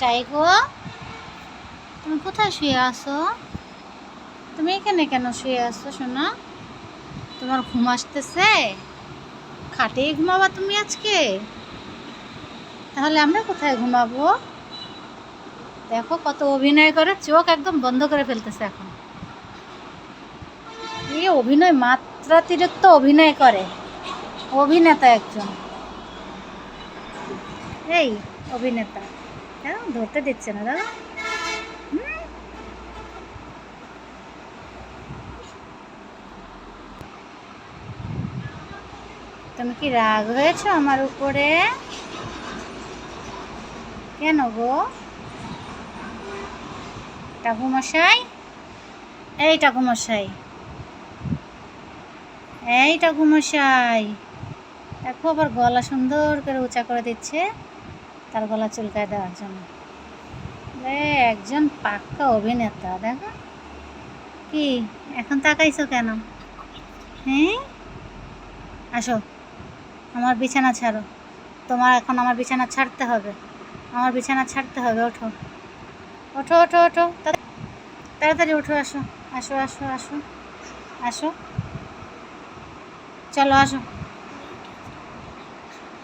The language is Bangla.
টাইগো তুমি কোথায় শুয়ে আছো? তুমি এখানে কেন শুয়ে আছো শোনা তোমার ঘুম আসতেছে? খাটে ঘুমাবা তুমি আজকে? তাহলে আমরা কোথায় ঘুমাবো? দেখো কত অভিনয় করে, চোখ একদম বন্ধ করে ফেলতেছে এখন। এই অভিনয় মাত্রাতিরিক্ত অভিনয় করে। অভিনেতা একজন। এই অভিনেতা। ধরতে দিচ্ছে না দাদা? তুমি কি রাগ হয়েছো আমার উপরে? কেন গো? ঠাকুমশাই এই ঠাকুমশাই এই ঠাকুমশাই দেখো আবার গলা সুন্দর করে উঁচা করে দিচ্ছে। তার গলা চুলকায় দেওয়ার জন্য। একজন পাক্কা অভিনেতা, দেখো। কি? এখন তাকাইছো কেন? হ্যাঁ? আসো। আমার বিছানা ছাড়ো। তোমার এখন আমার বিছানা ছাড়তে হবে। আমার বিছানা ছাড়তে হবে, ওঠো। ওঠো ওঠো ওঠো। তাড়াতাড়ি ওঠো, আসো। আসো আসো আসো। আসো। চলো, আসো।